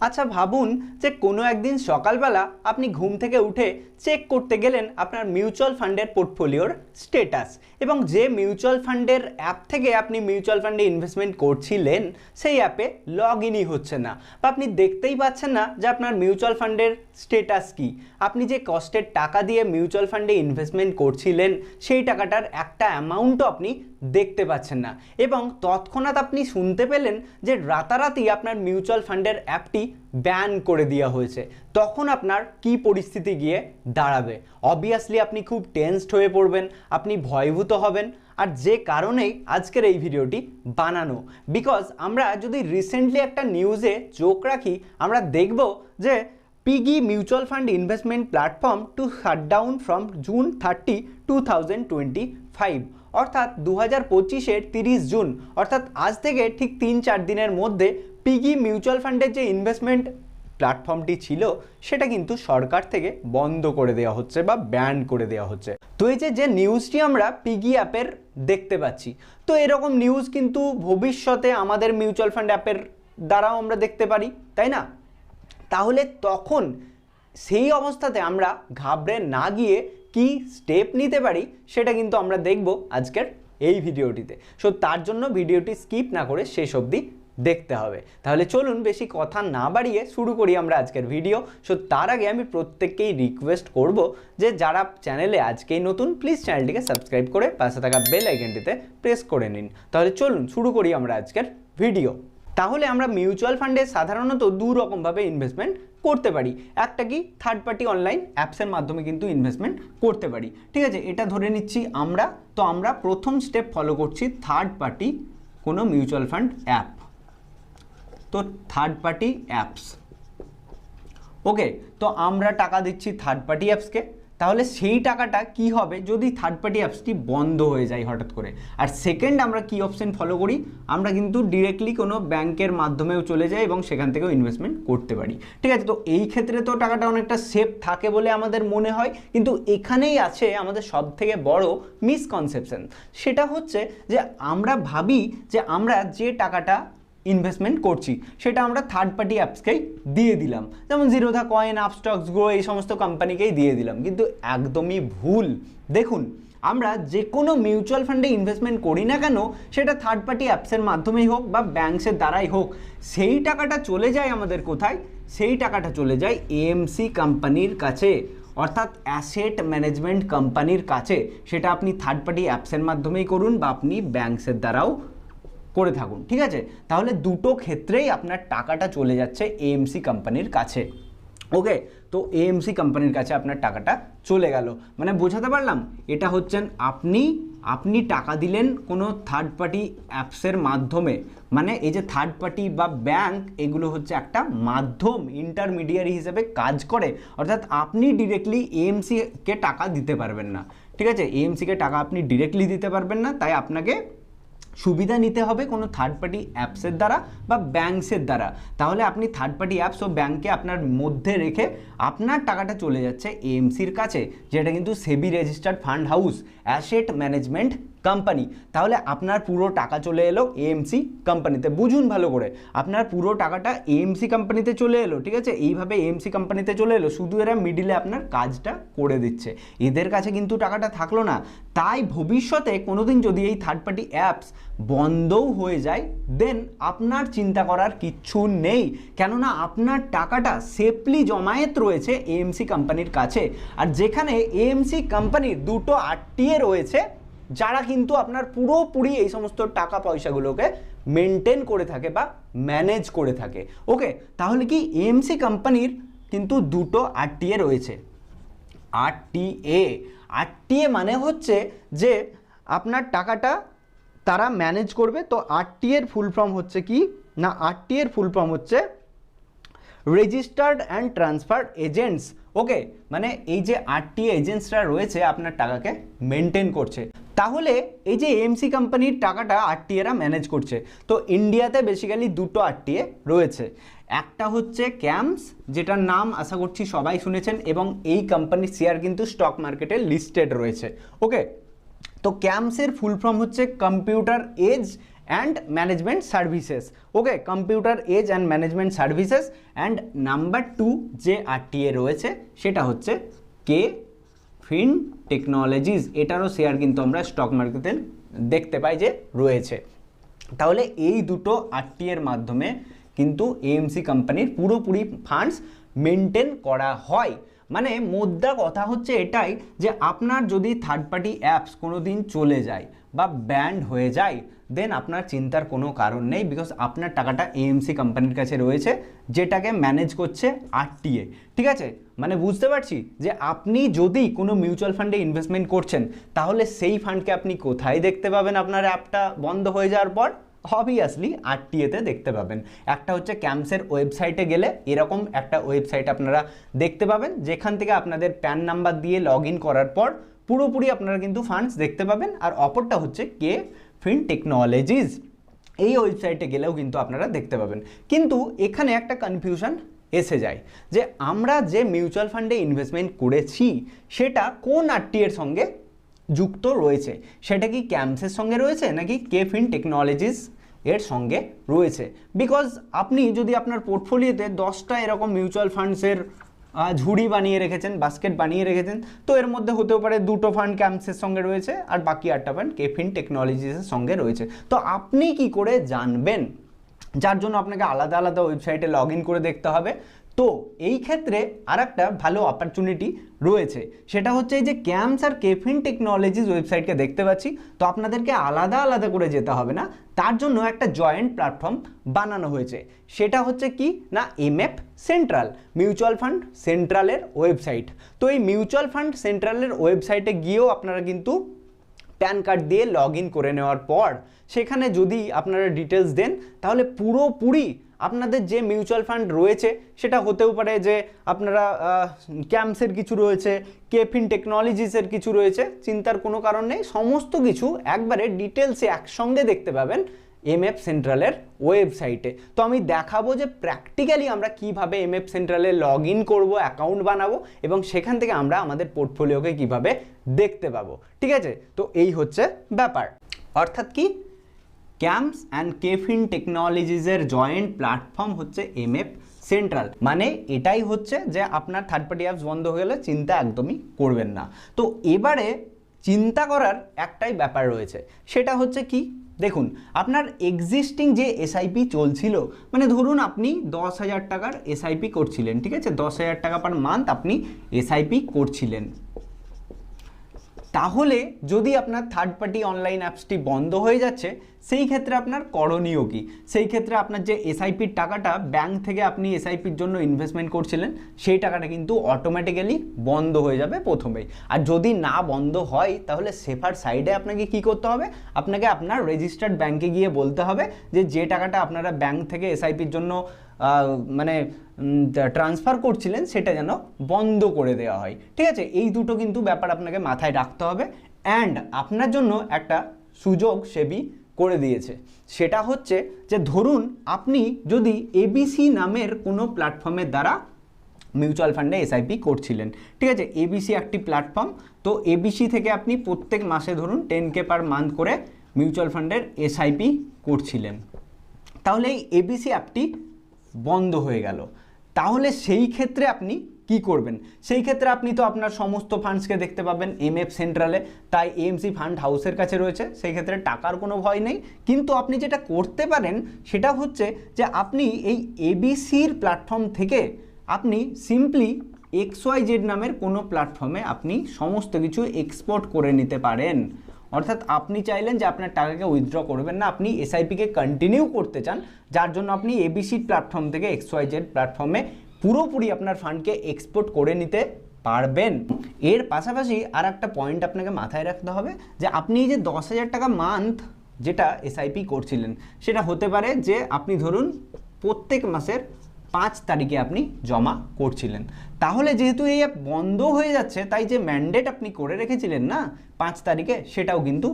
আচ্ছা ভাবুন যে কোনো একদিন সকালবেলা আপনি ঘুম থেকে উঠে চেক করতে গেলেন আপনার মিউচুয়াল ফান্ডের পোর্টফোলিওর স্টেটাস এবং যে মিউচুয়াল ফান্ডের অ্যাপ থেকে আপনি মিউচুয়াল ফান্ডে ইনভেস্টমেন্ট করছিলেন, সেই অ্যাপে লগ ইনই হচ্ছে না বা আপনি দেখতেই পাচ্ছেন না যে আপনার মিউচুয়াল ফান্ডের স্টেটাস কি। আপনি যে কষ্টের টাকা দিয়ে মিউচুয়াল ফান্ডে ইনভেস্টমেন্ট করছিলেন, সেই টাকাটার একটা অ্যামাউন্টও আপনি দেখতে পাচ্ছেন না এবং তৎক্ষণাৎ আপনি শুনতে পেলেন যে রাতারাতি আপনার মিউচুয়াল ফান্ডের অ্যাপটি ব্যান করে দেওয়া হয়েছে। তখন আপনার কি পরিস্থিতি গিয়ে দাঁড়াবে? অবভিয়াসলি আপনি খুব টেনসড হয়ে পড়বেন, আপনি ভয়ভূত হবেন, আর যে কারণেই আজকের এই ভিডিওটি বানানো। বিকজ আমরা যদি রিসেন্টলি একটা নিউজে চোখ রাখি, আমরা দেখব যে Piggy mutual fund investment platform to shut down from June thirty two thousand twenty five অর্থাৎ দু হাজার পঁচিশের তিরিশ জুন, অর্থাৎ আজ থেকে ঠিক তিন চার দিনের মধ্যে পিগি মিউচুয়াল ফান্ডের যে ইনভেস্টমেন্ট প্ল্যাটফর্মটি ছিল, সেটা কিন্তু সরকার থেকে বন্ধ করে দেওয়া হচ্ছে বা ব্যান করে দেওয়া হচ্ছে। তো এই যে যে নিউজটি আমরা পিগি অ্যাপের দেখতে পাচ্ছি, তো এরকম নিউজ কিন্তু ভবিষ্যতে আমাদের মিউচুয়াল ফান্ড অ্যাপের দ্বারাও আমরা দেখতে পারি, তাই না? তাহলে তখন সেই অবস্থাতে আমরা ঘাবড়ে না গিয়ে কি স্টেপ নিতে পারি, সেটা কিন্তু আমরা দেখব আজকের এই ভিডিওটিতে সো তার জন্য ভিডিওটি স্কিপ না করে শেষ অবধি দেখতে হবে। তাহলে চলুন বেশি কথা না বাড়িয়ে শুরু করি আমরা আজকের ভিডিও। সো তার আগে আমি প্রত্যেককেই রিকোয়েস্ট করব যে যারা চ্যানেলে আজকেই নতুন প্লিজ চ্যানেলটিকে সাবস্ক্রাইব করে পাশে থাকা বেল আইকনটিতে প্রেস করে নিন। তাহলে চলুন শুরু করি আমরা আজকের ভিডিও তাহলে আমরা মিউচুয়াল ফান্ডে সাধারণত দু রকমভাবে ইনভেস্টমেন্ট করতে পারি। একটা কি থার্ড পার্টি অনলাইন অ্যাপসের মাধ্যমে কিন্তু ইনভেস্টমেন্ট করতে পারি। ঠিক আছে, এটা ধরে নিচ্ছি আমরা। তো আমরা প্রথম স্টেপ ফলো করছি থার্ড পার্টি কোনো মিউচুয়াল ফান্ড অ্যাপ তো থার্ড পার্টি অ্যাপস ওকে তো আমরা টাকা দিচ্ছি থার্ড পার্টি অ্যাপসকে তাহলে সেই টাকাটা কি হবে যদি থার্ড পার্টি অ্যাপসটি বন্ধ হয়ে যায় হঠাৎ করে? আর সেকেন্ড আমরা কি অপশন ফলো করি? আমরা কিন্তু ডিরেক্টলি কোনো ব্যাংকের মাধ্যমেও চলে যাই এবং সেখান থেকেও ইনভেস্টমেন্ট করতে পারি। ঠিক আছে, তো এই ক্ষেত্রে তো টাকাটা অনেকটা সেফ থাকে বলে আমাদের মনে হয়। কিন্তু এখানেই আছে আমাদের সব থেকে বড় মিসকনসেপশন সেটা হচ্ছে যে আমরা ভাবি যে আমরা যে টাকাটা ইনভেস্টমেন্ট করছি, সেটা আমরা থার্ড পার্টি অ্যাপসকেই দিয়ে দিলাম। যেমন জিরোধা কয়েন আপস্টক্স গ্রো এই সমস্ত কোম্পানিকেই দিয়ে দিলাম। কিন্তু একদমই ভুল। দেখুন, আমরা যে কোনো মিউচুয়াল ফান্ডে ইনভেস্টমেন্ট করি না কেন, সেটা থার্ড পার্টি অ্যাপসের মাধ্যমেই হোক বা ব্যাংকসের দ্বারাই হোক, সেই টাকাটা চলে যায় আমাদের কোথায়? সেই টাকাটা চলে যায় এএমসি কোম্পানির কাছে, অর্থাৎ অ্যাসেট ম্যানেজমেন্ট কোম্পানির কাছে। সেটা আপনি থার্ড পার্টি অ্যাপসের মাধ্যমেই করুন বা আপনি ব্যাংকসের দ্বারাও করে থাকুন, ঠিক আছে? তাহলে দুটো ক্ষেত্রেই আপনার টাকাটা চলে যাচ্ছে এএমসি কোম্পানির কাছে। ওকে তো এএমসি কোম্পানির কাছে আপনার টাকাটা চলে গেল। মানে বোঝাতে পারলাম? এটা হচ্ছেন আপনি আপনি টাকা দিলেন কোনো থার্ড পার্টি অ্যাপসের মাধ্যমে। মানে এই যে থার্ড পার্টি বা ব্যাংক এগুলো হচ্ছে একটা মাধ্যম ইন্টারমিডিয়ারি হিসেবে কাজ করে। অর্থাৎ আপনি ডিরেক্টলি এএমসিকে টাকা দিতে পারবেন না। ঠিক আছে? এএমসিকে টাকা আপনি ডিরেক্টলি দিতে পারবেন না, তাই আপনাকে সুবিধা নিতে হবে কোনো থার্ড পার্টি অ্যাপসের দ্বারা বা ব্যাংকসের দ্বারা। তাহলে আপনি থার্ড পার্টি অ্যাপস ও ব্যাংকে আপনার মধ্যে রেখে আপনার টাকাটা চলে যাচ্ছে এএমসির কাছে, যেটা কিন্তু SEBI registered fund house asset management company তাহলে আপনার পুরো টাকা চলে এলো এএমসি কোম্পানিতে বুঝুন ভালো করে, আপনার পুরো টাকাটা এএমসি কোম্পানিতে চলে এলো, ঠিক আছে? এইভাবে এএমসি কোম্পানিতে চলে এলো, শুধু এরা মিডিলে আপনার কাজটা করে দিচ্ছে। এদের কাছে কিন্তু টাকাটা থাকল না। তাই ভবিষ্যতে কোনোদিন যদি এই থার্ড পার্টি অ্যাপস বন্ধও হয়ে যায় দেন আপনার চিন্তা করার কিচ্ছু নেই। কেননা আপনার টাকাটা সেফলি জমায়েত রয়েছে এএমসি কোম্পানির কাছে। আর যেখানে এএমসি কোম্পানির দুটো আটটিয়ে রয়েছে যারা কিন্তু আপনার পুরোপুরি এই সমস্ত টাকা পয়সাগুলোকে মেনটেন করে থাকে বা ম্যানেজ করে থাকে। ওকে তাহলে কি এএমসি কোম্পানির কিন্তু দুটো আরটিএ রয়েছে। আরটিএ আরটিএ মানে হচ্ছে যে আপনার টাকাটা তারা ম্যানেজ করবে, তো আরটি এর ফুল ফর্ম হচ্ছে কি? না আরটি এর ফুল ফর্ম হচ্ছে registered and transfer agents okay মানে এই যে আরটি এজেন্টসরা রয়েছে, আপনার টাকাকে মেনটেন করছে। তাহলে এই যে এমসি কোম্পানির টাকাটা আরটিএরা ম্যানেজ করছে, তো ইন্ডিয়াতে বেসিক্যালি দুটো আরটিএ রয়েছে। একটা হচ্ছে ক্যাম্পস যেটার নাম আশা করছি সবাই শুনেছেন, এবং এই কোম্পানির শেয়ার কিন্তু স্টক মার্কেটে লিস্টেড রয়েছে। ওকে তো ক্যাম্পসের ফুল ফর্ম হচ্ছে computer age and management services okay computer age and management services and number two যে আরটিএ রয়েছে, সেটা হচ্ছে কে ফিন টেকনোলজিস, এটারও শেয়ার কিন্তু আমরা স্টক মার্কেটে দেখতে পাই যে রয়েছে। তাহলে এই দুটো আরটি এর মাধ্যমে কিন্তু এএমসি কোম্পানির পুরোপুরি ফান্ডস মেনটেন করা হয়। মানে মোদ্দা কথা হচ্ছে এটাই যে আপনার যদি থার্ড পার্টি অ্যাপস কোনো দিন চলে যায় বা ব্যান্ড হয়ে যায় দেন আপনার চিন্তার কোনো কারণ নেই বিকজ আপনার টাকাটা এএমসি কোম্পানির কাছে রয়েছে, যেটাকে ম্যানেজ করছে আরটিএ ঠিক আছে? মানে বুঝতে পারছি যে আপনি যদি কোনো মিউচুয়াল ফান্ডে ইনভেস্টমেন্ট করছেন, তাহলে সেই ফান্ডকে আপনি কোথায় দেখতে পাবেন আপনার অ্যাপটা বন্ধ হয়ে যাওয়ার পর অবভিয়াসলি আরটিএতে দেখতে পাবেন। একটা হচ্ছে ক্যাম্পসের ওয়েবসাইটে গেলে এরকম একটা ওয়েবসাইট আপনারা দেখতে পাবেন, যেখান থেকে আপনাদের প্যান নাম্বার দিয়ে লগ করার পর পুরোপুরি আপনারা কিন্তু ফান্ডস দেখতে পাবেন। আর অপরটা হচ্ছে কে ফিন টেকনোলজিস এই ওয়েবসাইটে গেলেও কিন্তু আপনারা দেখতে পাবেন। কিন্তু এখানে একটা কনফিউশন এসে যায় যে আমরা যে মিউচুয়াল ফান্ডে ইনভেস্টমেন্ট করেছি, সেটা কোন আরটি এর সঙ্গে যুক্ত রয়েছে? সেটা কি ক্যাম্পসের সঙ্গে রয়েছে নাকি কেফিন টেকনোলজিস এর সঙ্গে রয়েছে? বিকজ আপনি যদি আপনার পোর্টফোলিওতে দশটা এরকম মিউচুয়াল ফান্ডসের ঝুড়ি বানিয়ে রেখেছেন বাস্কেট বানিয়ে রেখেছেন, তো এর মধ্যে হতেও পারে দুটো ফান্ড ক্যাম্পসের সঙ্গে রয়েছে আর বাকি আটটা ফান্ড কেফিন টেকনোলজিসের সঙ্গে রয়েছে। তো আপনি কি করে জানবেন যার জন্য আপনাকে আলাদা আলাদা ওয়েবসাইটে লগ করে দেখতে হবে। তো এই ক্ষেত্রে আর একটা ভালো অপরচুনিটি রয়েছে। সেটা হচ্ছে এই যে ক্যাম্পস আর কেফিন টেকনোলজিস ওয়েবসাইটকে দেখতে পাচ্ছি। তো আপনাদেরকে আলাদা আলাদা করে যেতে হবে না। তার জন্য একটা জয়েন্ট প্ল্যাটফর্ম বানানো হয়েছে। সেটা হচ্ছে কি? না, এমএফ সেন্ট্রাল, মিউচুয়াল ফান্ড সেন্ট্রালের ওয়েবসাইট। তো এই মিউচুয়াল ফান্ড সেন্ট্রালের ওয়েবসাইটে গিয়েও আপনারা কিন্তু প্যান কার্ড দিয়ে লগ করে নেওয়ার পর সেখানে যদি আপনারা ডিটেলস দেন, তাহলে পুরোপুরি আপনাদের যে মিউচুয়াল ফান্ড রয়েছে, সেটা হতেও পারে যে আপনারা ক্যাম্পসের কিছু রয়েছে কেফিন টেকনোলজিসের কিছু রয়েছে, চিন্তার কোনো কারণ নেই। সমস্ত কিছু একবারে ডিটেলসে একসঙ্গে দেখতে পাবেন। এমএফ সেন্ট্রালের ওয়েবসাইটে তো আমি দেখাবো যে প্র্যাকটিক্যালি আমরা কীভাবে এমএফ সেন্ট্রালে লগ ইন করব অ্যাকাউন্ট বানাবো এবং সেখান থেকে আমরা আমাদের পোর্টফোলিওকে কীভাবে দেখতে পাবো। ঠিক আছে? তো এই হচ্ছে ব্যাপার। অর্থাৎ কি? ক্যাম্পস অ্যান্ড কেফিন টেকনোলজিসের জয়েন্ট প্ল্যাটফর্ম হচ্ছে এমএফ সেন্ট্রাল মানে এটাই হচ্ছে যে আপনার থার্ড পার্টি অ্যাপস বন্ধ হয়ে গেলে চিন্তা একদমই করবেন না। তো এবারে চিন্তা করার একটাই ব্যাপার রয়েছে। সেটা হচ্ছে কি? দেখুন, আপনার এক্সিস্টিং যে এসআইপি চলছিল মানে ধরুন আপনি দশ হাজার টাকার এসআইপি করছিলেন, ঠিক আছে? দশ হাজার টাকা পার মান্থ আপনি এসআইপি করছিলেন। তাহলে যদি আপনার থার্ড পার্টি অনলাইন অ্যাপসটি বন্ধ হয়ে যাচ্ছে, সেই ক্ষেত্রে আপনার করণীয় কী? সেই ক্ষেত্রে আপনার যে এসআইপির টাকাটা ব্যাংক থেকে আপনি এসআইপির জন্য ইনভেস্টমেন্ট করছিলেন, সেই টাকাটা কিন্তু অটোমেটিক্যালি বন্ধ হয়ে যাবে প্রথমেই। আর যদি না বন্ধ হয়, তাহলে সেফার সাইডে আপনাকে কি করতে হবে? আপনাকে আপনার রেজিস্টার্ড ব্যাংকে গিয়ে বলতে হবে যে যে টাকাটা আপনারা ব্যাংক থেকে এসআইপির জন্য মানে ট্রান্সফার করছিলেন, সেটা যেন বন্ধ করে দেওয়া হয়। ঠিক আছে? এই দুটো কিন্তু ব্যাপার আপনাকে মাথায় রাখতে হবে। অ্যান্ড আপনার জন্য একটা সুযোগ সেবি করে দিয়েছে। সেটা হচ্ছে যে, ধরুন আপনি যদি এবিসি নামের কোনো প্ল্যাটফর্মের দ্বারা মিউচুয়াল ফান্ডে এসআইপি করছিলেন। ঠিক আছে? এবিসি একটি প্ল্যাটফর্ম তো এবিসি থেকে আপনি প্রত্যেক মাসে ধরুন টেন কে পার মান্থ করে মিউচুয়াল ফান্ডের এসআইপি করছিলেন। তাহলে এই এবিসি অ্যাপটি বন্ধ হয়ে গেল। তাহলে সেই ক্ষেত্রে আপনি কি করবেন? সেই ক্ষেত্রে আপনি তো আপনার সমস্ত ফান্ডসকে দেখতে পাবেন এমএফ সেন্ট্রালে তাই এএমসি ফান্ড হাউসের কাছে রয়েছে। সেই ক্ষেত্রে টাকার কোনো ভয় নেই। কিন্তু আপনি যেটা করতে পারেন, সেটা হচ্ছে যে আপনি এই এবিসির প্ল্যাটফর্ম থেকে আপনি সিম্পলি এক্স ওয়াই জেড নামের কোনো প্ল্যাটফর্মে আপনি সমস্ত কিছু এক্সপোর্ট করে নিতে পারেন। অর্থাৎ আপনি চাইলেন যে আপনার টাকাকে উইথড্র করবেন না, আপনি এসআইপিকে কন্টিনিউ করতে চান, যার জন্য আপনি এবিসি প্ল্যাটফর্ম থেকে এক্স ওয়াই জেড প্ল্যাটফর্মে পুরোপুরি আপনার ফান্ডকে এক্সপোর্ট করে নিতে পারবেন। এর পাশাপাশি আর একটা পয়েন্ট আপনাকে মাথায় রাখতে হবে যে আপনি যে দশ হাজার টাকা মান্থ যেটা এসআইপি করছিলেন, সেটা হতে পারে যে আপনি ধরুন প্রত্যেক মাসের পাঁচ তারিখে আপনি জমা করছিলেন। তাহলে যেহেতু এই অ্যাপ বন্ধ হয়ে যাচ্ছে, তাই যে ম্যান্ডেট আপনি করে রেখেছিলেন না, পাঁচ তারিখে সেটাও কিন্তু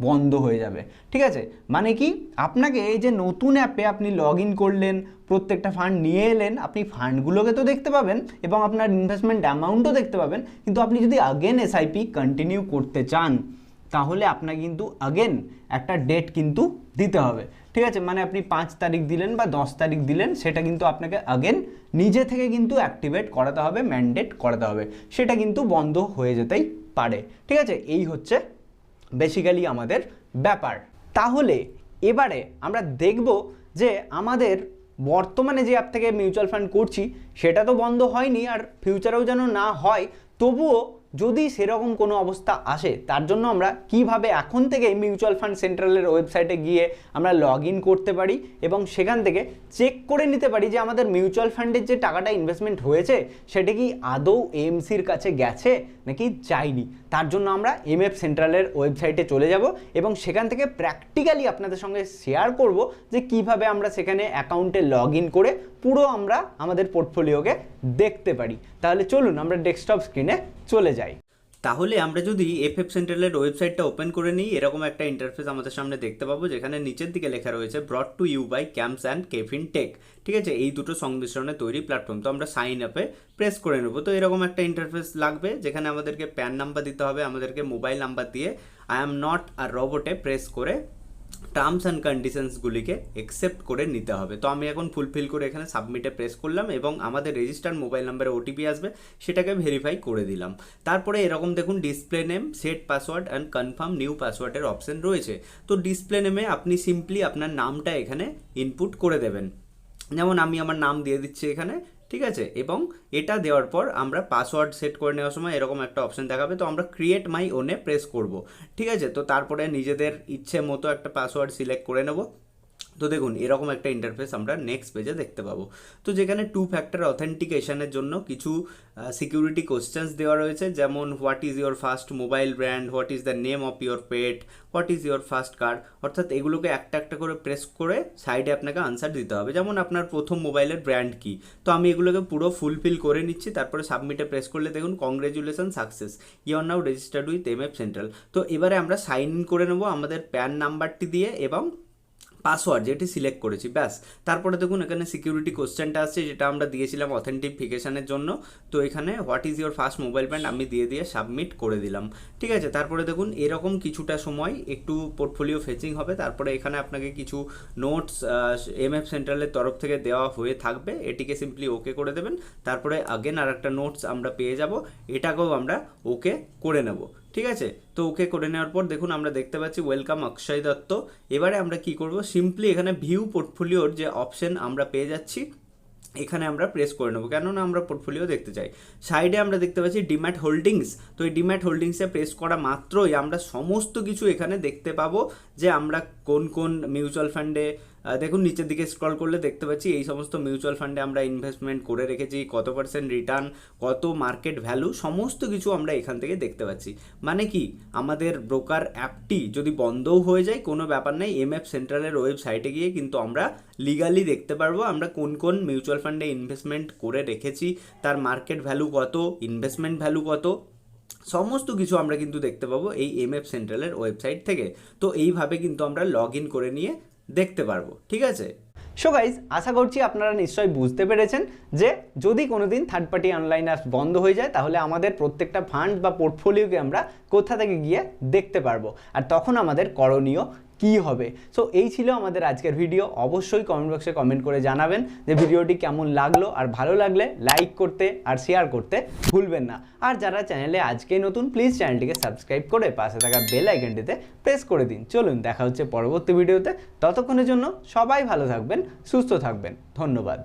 বন্ধ হয়ে যাবে। ঠিক আছে? মানে কি? আপনাকে এই যে নতুন অ্যাপে আপনি লগ করলেন, প্রত্যেকটা ফান্ড নিয়ে এলেন, আপনি ফান্ডগুলোকে তো দেখতে পাবেন এবং আপনার ইনভেস্টমেন্ট অ্যামাউন্টও দেখতে পাবেন, কিন্তু আপনি যদি আগেন এসআইপি কন্টিনিউ করতে চান, তাহলে আপনাকে কিন্তু আগেন একটা ডেট কিন্তু দিতে হবে। ঠিক আছে? মানে আপনি পাঁচ তারিখ দিলেন বা দশ তারিখ দিলেন, সেটা কিন্তু আপনাকে আগেন নিজে থেকে কিন্তু অ্যাক্টিভেট করাতে হবে ম্যান্ডেট করাতে হবে। সেটা কিন্তু বন্ধ হয়ে যেতেই পারে। ঠিক আছে? এই হচ্ছে বেসিক্যালি আমাদের ব্যাপার। তাহলে এবারে আমরা দেখব যে আমাদের বর্তমানে যে অ্যাপ থেকে মিউচুয়াল ফান্ড করছি, সেটা তো বন্ধ হয়নি আর ফিউচারেও যেন না হয়, তবুও যদি সেরকম কোনো অবস্থা আসে, তার জন্য আমরা কীভাবে এখন থেকে মিউচুয়াল ফান্ড সেন্ট্রালের ওয়েবসাইটে গিয়ে আমরা লগ ইন করতে পারি এবং সেখান থেকে চেক করে নিতে পারি যে আমাদের মিউচুয়াল ফান্ডের যে টাকাটা ইনভেস্টমেন্ট হয়েছে, সেটা কি আদৌ এমসির কাছে গেছে নাকি যায়নি? তার জন্য আমরা এমএফ সেন্ট্রালের ওয়েবসাইটে চলে যাব এবং সেখান থেকে প্র্যাকটিক্যালি আপনাদের সঙ্গে শেয়ার করব যে কীভাবে আমরা সেখানে অ্যাকাউন্টে লগ ইন করে পুরো আমরা আমাদের পোর্টফোলিওকে দেখতে পারি। তাহলে চলুন, আমরা ডেস্কটপ স্ক্রিনে চলে যাই তাহলে আমরা যদি এফএফ সেন্ট্রালের ওয়েবসাইটটা ওপেন করে নিই, এরকম একটা ইন্টারফেস আমাদের সামনে দেখতে পাবো, যেখানে নিচের দিকে লেখা রয়েছে brought to you by CAMS and KFin tech ঠিক আছে? এই দুটো সংমিশ্রণে তৈরি প্ল্যাটফর্ম তো আমরা সাইন আপে প্রেস করে নেব। তো এরকম একটা ইন্টারফেস লাগবে, যেখানে আমাদেরকে প্যান নাম্বার দিতে হবে, আমাদেরকে মোবাইল নাম্বার দিয়ে আই অ্যাম নট আর রোবটে প্রেস করে টার্মস অ্যান্ড কন্ডিশনসগুলিকে অ্যাকসেপ্ট করে নিতে হবে। তো আমি এখন ফুলফিল করে এখানে সাবমিটে প্রেস করলাম এবং আমাদের রেজিস্টার্ড মোবাইল নাম্বারে ওটিপি আসবে, সেটাকে ভেরিফাই করে দিলাম। তারপরে এরকম দেখুন display name set password and confirm new পাসওয়ার্ডের অপশন রয়েছে। তো ডিসপ্লে নেমে আপনি সিম্পলি আপনার নামটা এখানে ইনপুট করে দেবেন। যেমন আমি আমার নাম দিয়ে দিচ্ছি এখানে ঠিক আছে? এবং এটা দেওয়ার পর আমরা পাসওয়ার্ড সেট করে নেওয়ার সময় এরকম একটা অপশন দেখাবে। তো আমরা ক্রিয়েট মাই ওনে প্রেস করব। ঠিক আছে? তো তারপরে নিজেদের ইচ্ছে মতো একটা পাসওয়ার্ড সিলেক্ট করে নেব। তো দেখুন, এরকম একটা ইন্টারফেস আমরা নেক্সট পেজে দেখতে পাবো। তো যেখানে টু ফ্যাক্টর অথেন্টিকেশনের জন্য কিছু সিকিউরিটি কোশ্চেন্স দেওয়া রয়েছে, যেমন what is your first mobile brand what is the name of your pet what is your first card অর্থাৎ এগুলোকে একটা একটা করে প্রেস করে সাইডে আপনাকে আনসার দিতে হবে। যেমন আপনার প্রথম মোবাইলের ব্র্যান্ড কি? তো আমি এগুলোকে পুরো ফুলফিল করে নিচ্ছি, তারপরে সাবমিটে প্রেস করলে দেখুন congratulation success you now registered with M F central তো এবারে আমরা সাইন ইন করে নেব আমাদের প্যান নাম্বারটি দিয়ে এবং পাসওয়ার্ড যেটি সিলেক্ট করেছি, ব্যাস। তারপরে দেখুন, এখানে সিকিউরিটি কোশ্চেনটা আসছে, যেটা আমরা দিয়েছিলাম অথেন্টিফিকেশানের জন্য। তো এখানে what is your first mobile brand আমি দিয়ে দিয়ে সাবমিট করে দিলাম। ঠিক আছে? তারপরে দেখুন, এরকম কিছুটা সময় একটু পোর্টফোলিও ফেচিং হবে। তারপরে এখানে আপনাকে কিছু নোটস এম এফ সেন্ট্রালের তরফ থেকে দেওয়া হয়ে থাকবে। এটিকে সিম্পলি ওকে করে দেবেন। তারপরে আগেন আর একটা নোটস আমরা পেয়ে যাব। এটাকেও আমরা ওকে করে নেব। ঠিক আছে? তো ওকে করে নেওয়ার পর দেখুন আমরা দেখতে পাচ্ছি ওয়েলকাম অক্ষয় দত্ত। এবারে আমরা কি করব? সিম্পলি এখানে ভিউ পোর্টফোলিওর যে অপশন আমরা পেয়ে যাচ্ছি, এখানে আমরা প্রেস করে নেব। কেননা আমরা পোর্টফোলিও দেখতে চাই। সাইডে আমরা দেখতে পাচ্ছি ডিম্যাট হোল্ডিংস তো এই ডিম্যাট হোল্ডিংসে প্রেস করা মাত্রই আমরা সমস্ত কিছু এখানে দেখতে পাবো যে আমরা কোন কোন মিউচুয়াল ফান্ডে দেখুন, নিচের দিকে স্ক্রল করলে দেখতে পাচ্ছি এই সমস্ত মিউচুয়াল ফান্ডে আমরা ইনভেস্টমেন্ট করে রেখেছি, কত পার্সেন্ট রিটার্ন কত মার্কেট ভ্যালু সমস্ত কিছু আমরা এখান থেকে দেখতে পাচ্ছি। মানে কি? আমাদের ব্রোকার অ্যাপটি যদি বন্ধও হয়ে যায়, কোনো ব্যাপার নেই এম এফ সেন্ট্রালের ওয়েবসাইটে গিয়ে কিন্তু আমরা লিগালি দেখতে পারব আমরা কোন কোন মিউচুয়াল ফান্ডে ইনভেস্টমেন্ট করে রেখেছি, তার মার্কেট ভ্যালু কত ইনভেস্টমেন্ট ভ্যালু কত সমস্ত কিছু আমরা কিন্তু দেখতে পাবো এই এম এফ সেন্ট্রালের ওয়েবসাইট থেকে। তো এইভাবে কিন্তু আমরা লগ ইন করে নিয়ে দেখতে পারব, ঠিক আছে? সো গাইজ আশা করছি আপনারা নিশ্চয়ই বুঝতে পেরেছেন যে যদি কোনো দিন থার্ড পার্টি অনলাইন অ্যাপস বন্ধ হয়ে যায়, তাহলে আমাদের প্রত্যেকটা ফান্ড বা পোর্টফোলিওকে আমরা কোথা থেকে গিয়ে দেখতে পারব। আর তখন আমাদের করণীয় কি হবে? সো এই ছিল আমাদের আজকের ভিডিও অবশ্যই কমেন্ট বক্সে কমেন্ট করে জানাবেন যে ভিডিওটি কেমন লাগল। আর ভালো লাগলে লাইক করতে আর শেয়ার করতে ভুলবেন না। আর যারা চ্যানেলে আজকে নতুন প্লিজ চ্যানেলটিকে সাবস্ক্রাইব করে পাশে থাকা বেল আইকনটিতে প্রেস করে দিন। চলুন, দেখা হচ্ছে পরবর্তী ভিডিওতে ততক্ষণের জন্য সবাই ভালো থাকবেন, সুস্থ থাকবেন। ধন্যবাদ।